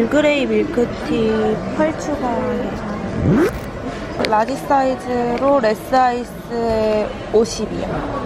얼그레이 밀크티 펄 추가해서 라지 사이즈로 레스 아이스에 50이요.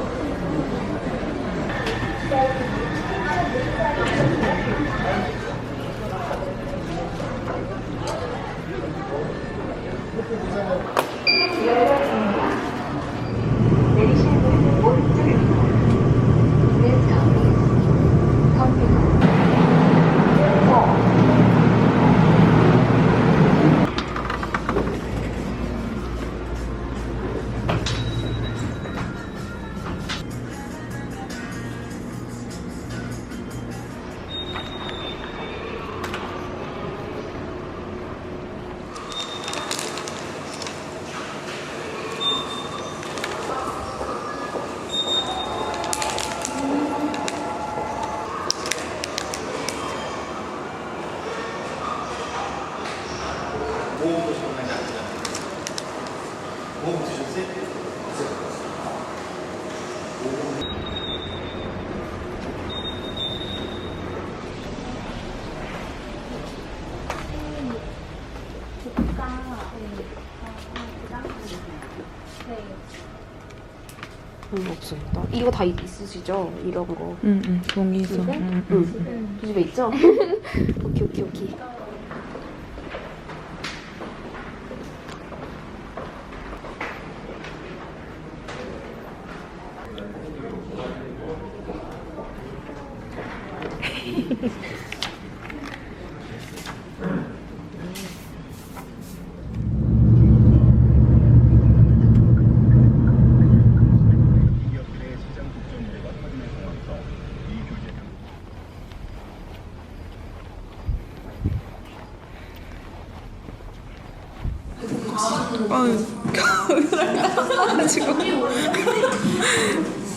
별로 없습니다. 이거 다 있으시죠? 이런 거. 응, 응, 동의서. 응. 응. 그 집에 있죠? 오케이, 오케이, 오케이. 기업들의 시장 독점물과 확인의 상황에서 이 규제는 아유, 지금.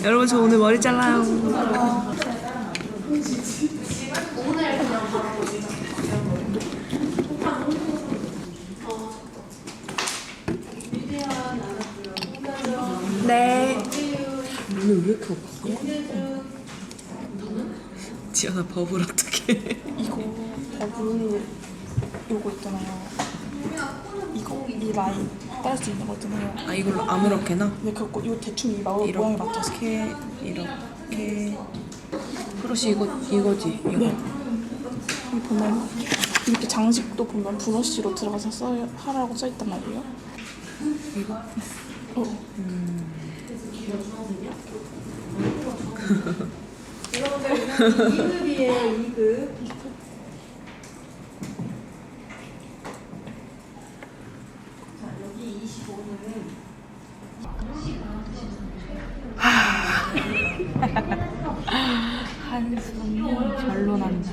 여러분, 저 오늘 머리 잘라요. 네. 오늘 왜 이렇게 없어? 지연아, 버블 어떡해. 이거 버블 요거 있잖아요. 이거 이 라인 딸수 있는 거 있잖아요. 아, 이걸로 아무렇게나? 왜 그거 이거 대충 이 마- 모양에 맞춰서 이렇게, 이렇게. 프로시 이거, 이거지, 이거. 네. 여기 보면 이렇게 장식도 보면 브러쉬로 들어가서 써 하라고 써 있단 말이에요. 이거? 어. 한숨이 절로 난다.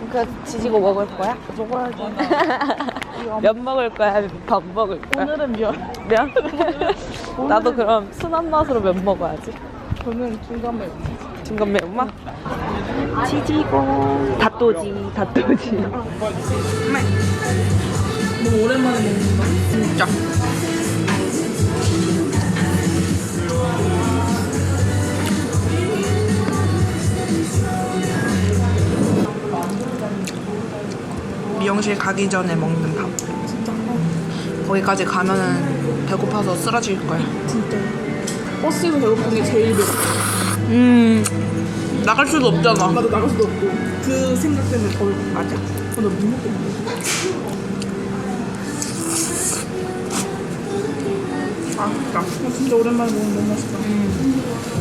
그거 지지고 먹을 거야? 먹어야 돼. 면 먹을 거야? 밥 먹을 거야? 오늘은 면. 면? 나도 그럼 순한 맛으로 면 먹어야지. 저는 중간 매운. 중간 매운맛? 지지고 닷도지 닷도지 너무 오랜만에 먹는 거. 진짜. 미용실 가기 전에 먹는 밥. 진짜. 거기까지 가면은 배고파서 쓰러질 거야. 진짜. 버스에서 배고픈 게 제일 배고파. 음, 나갈 수도 없잖아. 나도 나갈 수도 없고. 그 생각 때문에 더 배고파. 맞아. 어, 나못 먹겠네. 아, 진짜. 아, 진짜 오랜만에 먹는 너무 맛있다.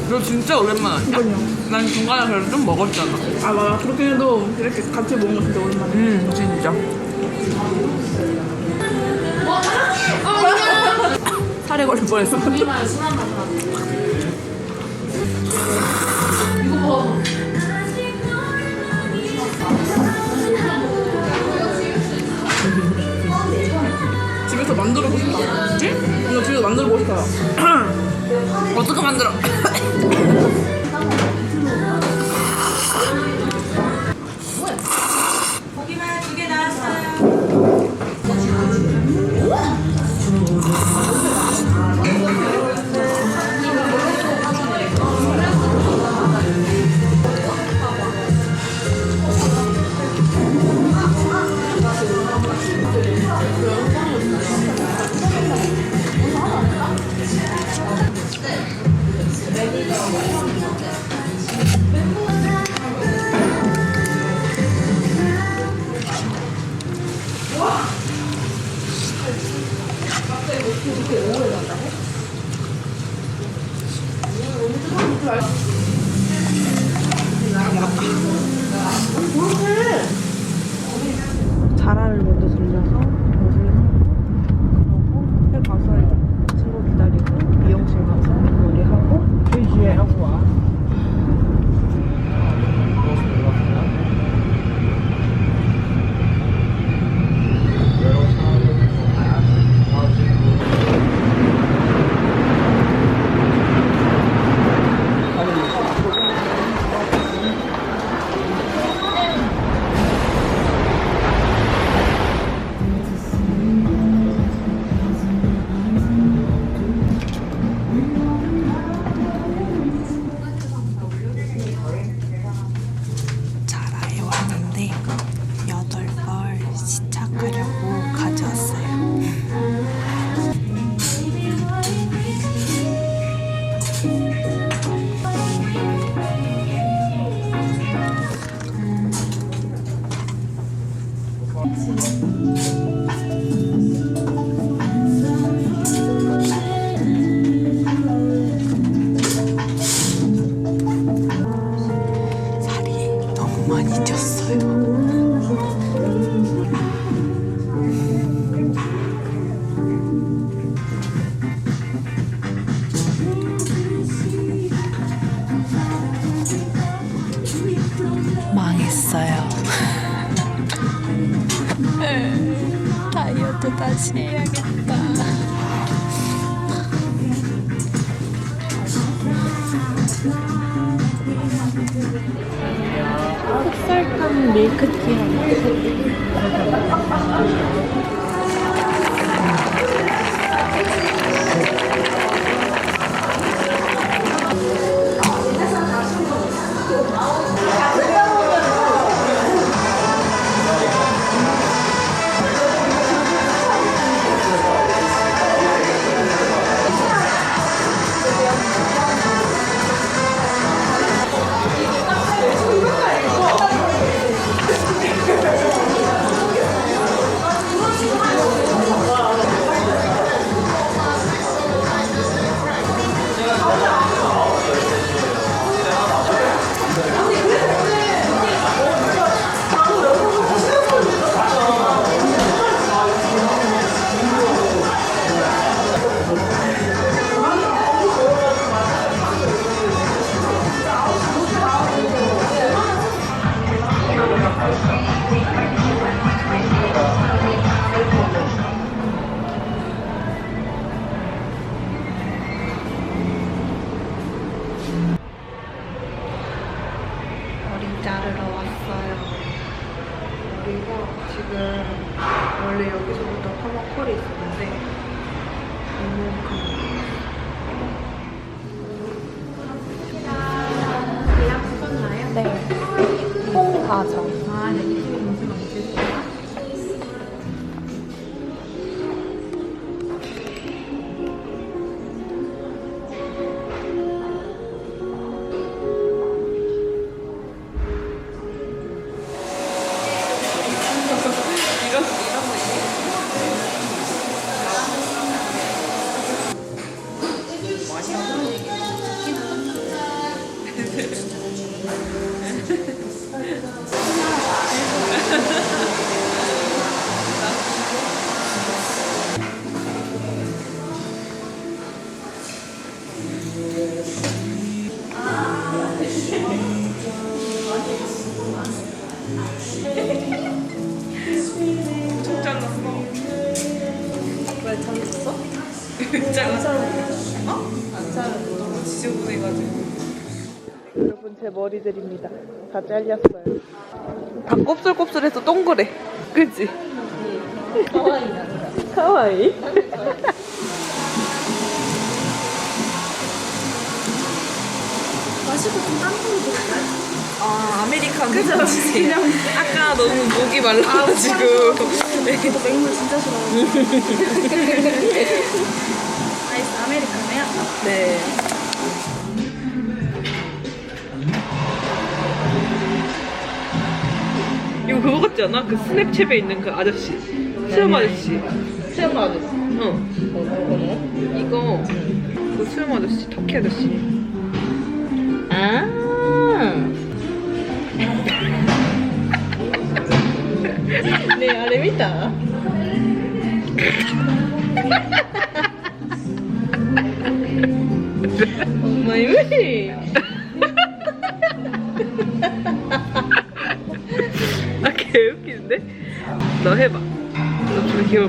너 진짜 오랜만 아니야? 그러니까요. 난 중간에 그래도 좀 먹었잖아. 아, 맞아. 그렇게 해도 이렇게 같이 먹는 거 진짜 오랜만에. 음, 진짜. 살에 걸릴 뻔했어. 집에서 살 흑설탕 밀크티 자르러 왔어요. 머리가 지금 원래 여기서부터 파마 컬이 있었는데 이만큼 다. 다 잘렸어요. 다 곱슬곱슬해서 동그래. 그치? 카와이 카와이? 아, 아메리카노 그죠? 주세요. 아까 너무 목이 말라가지고. 네. 맹물 진짜 싫어요. 아이스 아메리카노요? 네. 이거 그거 같지 않아? 그 스냅챗에 있는 그 아저씨. 수염 아저씨. 수염 아저씨. 어. 이거 그 수염 아저씨, 터키 아저씨. ねえあれ見た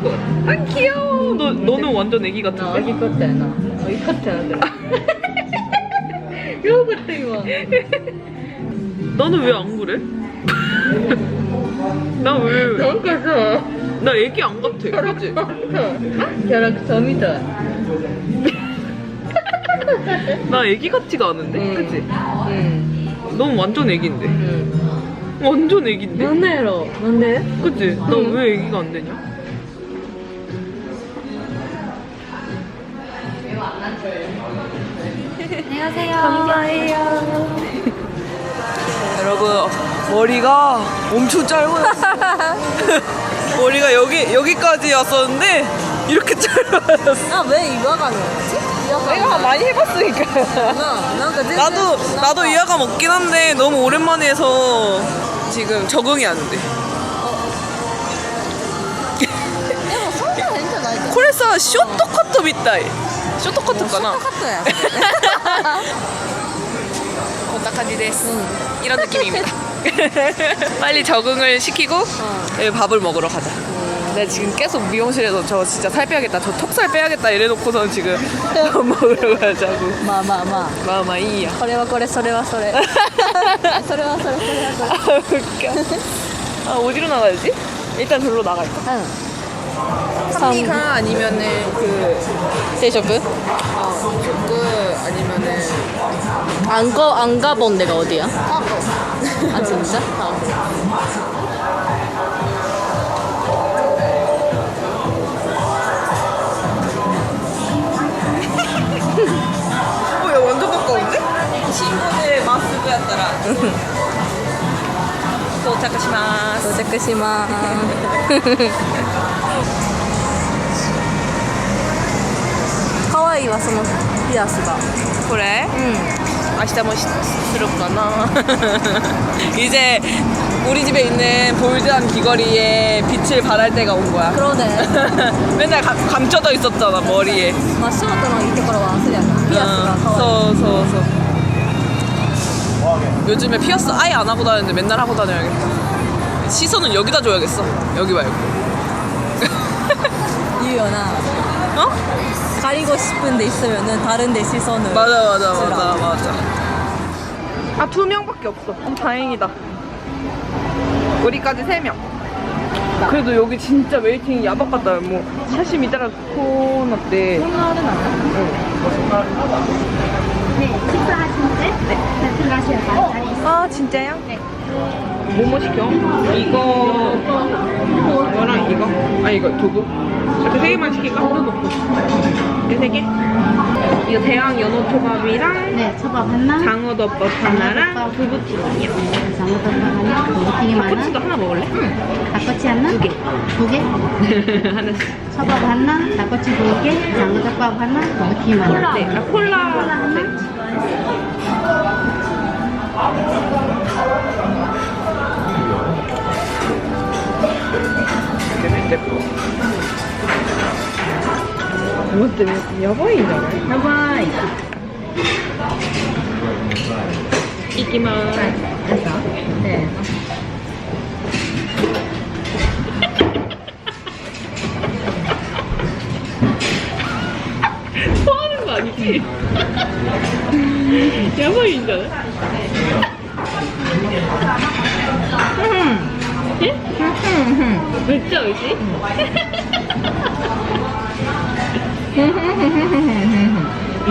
이럴 것 같아. 아 귀여워. 너 너는 완전 애기 같은데. 어, 아기 같아 나 어, 아기 같아 나 이거 같아 이거 나는 왜 안 그래? 나 왜? 너무 커서 나 애기 안 같아. 그렇지? 결합점이다 아, 나 애기 같지가 않은데. 응. 그치? 응 넌 완전 애기인데. 응 완전 애기인데. 연애로 뭔데? 그치? 나왜 애기가 안 되냐? 안녕하세요. 감사해요. 여러분 머리가 엄청 짧아요. 머리가 여기 여기까지였었는데 이렇게 짧아졌어. 아왜 이화가 나왔지? 내가 많이 해봤으니까. 나도 나도 이화감 없긴 한데 너무 오랜만에 해서 지금 적응이 안 돼. 어. 어, 코레사 쇼토커터 밑다 쇼토커터가나 어, 쇼토커터야. カットみたい。ショートカットかなショートカットや こんな感じです. 이런 느낌입니다. 빨리 적응을 시키고 예, 밥을 먹으러 가자. 내가 지금 계속 미용실에서 저 진짜 살 빼야겠다, 저 턱살 빼야겠다 이래놓고선 지금 밥 먹으러 가자고. まあまあまあ 마마 이야. これはこれそれはそれそれはそれそれはそれ 아 웃겨. 아 어디로 나가야지? 일단 절로 나갈까? うん 산미가 아니면은 그 세셔브? 어, 조금 아니면은 안, 거, 안 가본 데가 어디야? 화고 아 진짜? 어. 뭐야 완전 가까운데? 친구들 마스크였더라 도착하시마 도착하시마 わいいわそのピアスが 그래? う 아시다모 스럽구나. 이제 우리 집에 있는 볼드한 귀걸이에 빛을 발할 때가 온 거야. ん黒で 맨날 가- 감춰져 있었잖아 머리에. まあショートのいいところはそれやなピアスがかわいい 서, 서, 서. 요즘에 피어스 아예 안 하고 다니는데 맨날 하고 다녀야겠다. 시선은 여기다 줘야겠어. 여기 말고. 言うよな 어? 가리고 싶은 데 있으면은 다른 데 시선을 맞아 맞아 맞아 맞아, 맞아. 아두 명밖에 없어. 어, 다행이다. 우리까지 세명. 그래도 여기 진짜 웨이팅이 야박하다. 뭐 사실 이따라 코너때. 코너는 안네 식사하시는데 네 들어가셔야 네. 돼요? 아 진짜요? 네. 뭐뭐 시켜? 이거 이거랑 이거? 아 이거 두부 세 개만 시킬까? 이세 개? 이거 대왕 연어 초밥이랑 네, 초밥 하나, 장어덮밥 하나랑 두부튀김이요. 장어덮밥 하나, 두부튀김 닭꼬치도 하나, 하나 먹을래? 닭꼬치 하나, 두 개, 두 개, 하나씩. 초밥 하나, 닭꼬치 두 개, 장어덮밥 하나, 두부튀김 하나. 네, 아, 콜라. 콜라 하나. 待ってやばいんじゃない？やばい行きます、はい、うしせーのやばいんじゃないうんえうん。めっちゃ美味しい、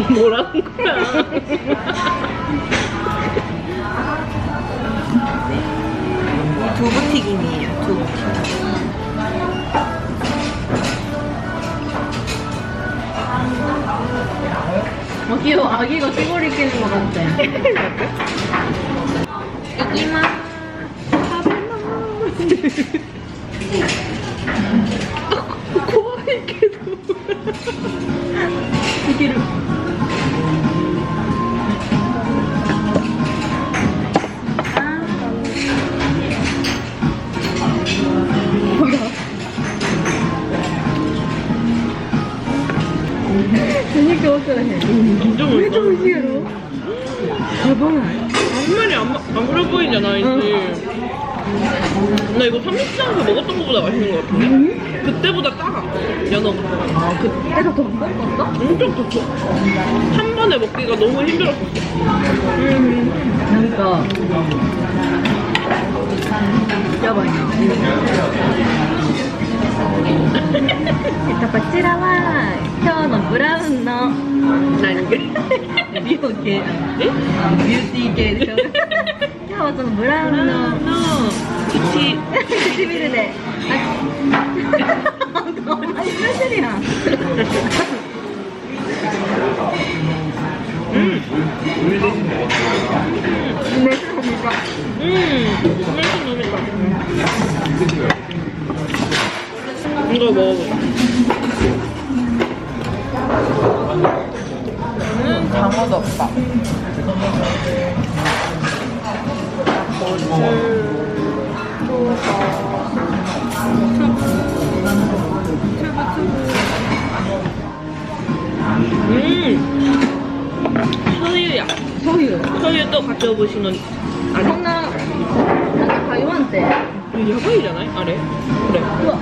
뭐라는 거야? 두부튀김이에요, 두부튀김. 어, 귀여워. 아기가 귀걸이 끼는 것 같아. 여기만. 이게 뭐야? 이게 재밌게 어쩌네. 진짜 왜 맛있다. 이렇게 신기해로? 대박. 정말이 안, 마- 안 그래 보이잖아, 이제. 나 이거 삼겹살에서 먹었던 것보다 맛있는 것 같은데? 그때보다 작아, 연어가. 아, 그때가 더 먹었어? 엄청 컸어. 한 번에 먹기가 너무 힘들었어. 그러니까. 야바이나. えっと、こちらは今日のブラウンの何美容系えビューティー系でしょ今日はそのブラウ 아니 사실이야. 내 생각이니까. 음, 훨씬 맛있다. 이거 먹어보자. 저는 장어덮밥. 음. 음. 소유야. 소유. 소유 또 가져보시는 아니 하나 하나 가요한테. 이게 화요일이잖아요 아래. 그래. 우와.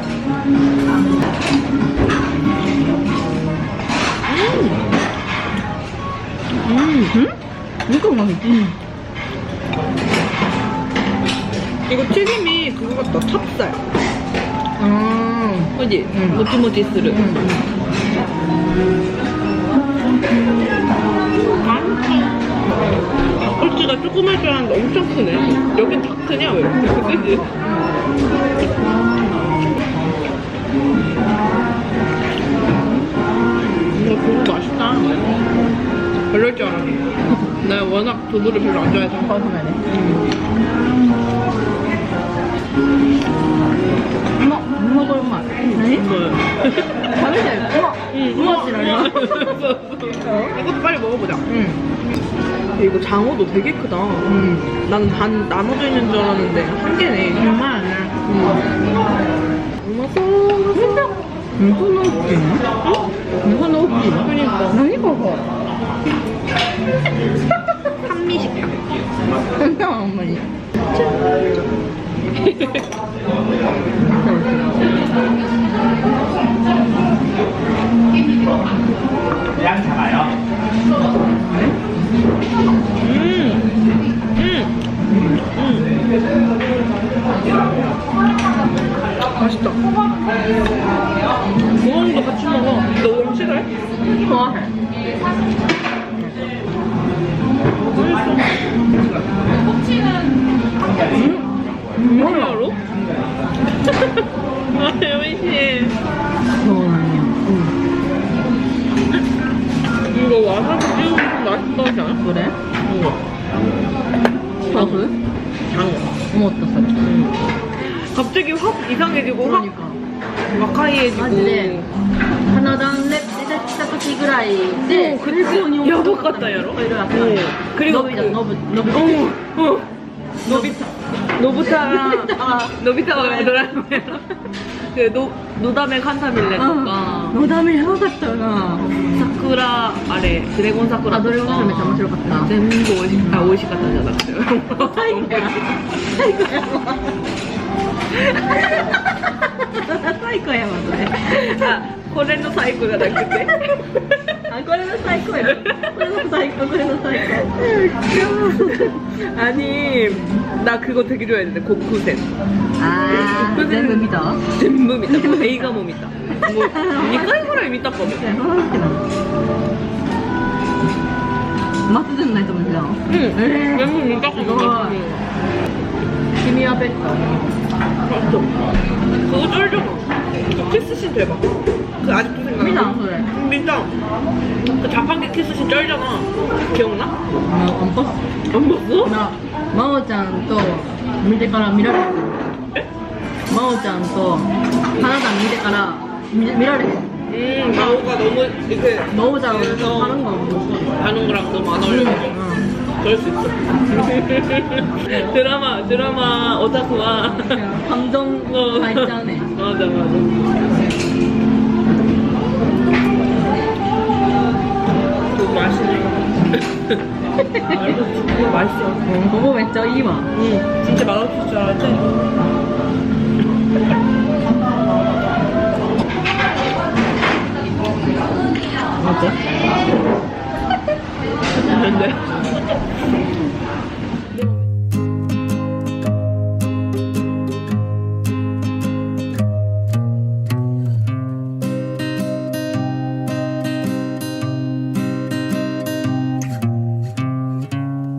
음음. 음? 이거 맛있지 음. 이거 튀김이 그거 같다. 찹쌀. 음. 스르 닭꼬치가 조그만 줄 알았는데 엄청 크네. 여긴 다 크냐 왜 그지? 이거 두부 맛있다. 별로일 줄 알았는데 나 워낙 두부를 별로 안 좋아해서. 버섯이네. 엄 마, 엄마 얼마? 아니? 엄마, 응, 엄마 지랄이야? 이것도 빨리 먹어보자. 응. 이거 장어도 되게 크다. 응. 나는 반 나눠져 있는 줄 알았는데 한 개네. 정말 안 나. 이거 넣었지? 응? 이거 넣었지? 그러니까. 아니, 봐봐. 한미식당. 진짜 어머니. 음. 음. 음. 맛있다. 우엉도 같이 먹어. 너 우엉 싫어해? 좋아해. 뭐야로? 아, 여이씨. 좋아해. 이거 와사비 찍으면 좀 맛있다 하지 않아? 그래? 이거. 버섯? 장어. 어머, 어떻어? 갑자기 확 이상해지고 확 그러니까. マ 와카이해지고 ジで花壇で出てきた時ぐらいで 어, 그때 야복 같다 야로. これが 어. 그리고 伸びた伸び伸び 어, 어. 노비타. のぶたのび太はドラえもんやろ。でののだめカンタミレとか。のだめやばかったな。桜あれドレゴン桜。とかあドレゴンめっちゃ面白かった。全部美味し,、うん、あ美味しかったじゃなくて。最高や最高やわそれ。あこれの最後じゃなくて。あ、これの最高や。これの最高、これの最高。 아니 나 그거 되게 좋아했는데 고쿠센 あー、全部見た 전부見た映画も見たもう2回ぐらい見たかもいや、そうなんだけど。松潤ないと思うじゃん。うん全部見たかもすごい君はペット。 맞죠 그거 쩔잖아 그 키스씬 대박 그 아직도 생각나 見たそれ。 민다 그 자판기 키스씬 쩔잖아 기억나? あの、アンパス。 안 봤어? な、真央ちゃんと見てから見られへん。え真央ちゃんと花壇見てから見見られへん。 음 마오가 너무 이렇게真央ちゃんを하는 거 못. 하는 거랑 너무 안 어울려서 그럴 수 있어. 드라마, 드라마 오타쿠와 감정 어. 발전해. 맞아, 맞아. 또 맛있네. 이거 맛있어. 응. 너무 맵죠, 이마? 응. 진짜 맛없을 줄 알았지? 맞아? 근데. 何?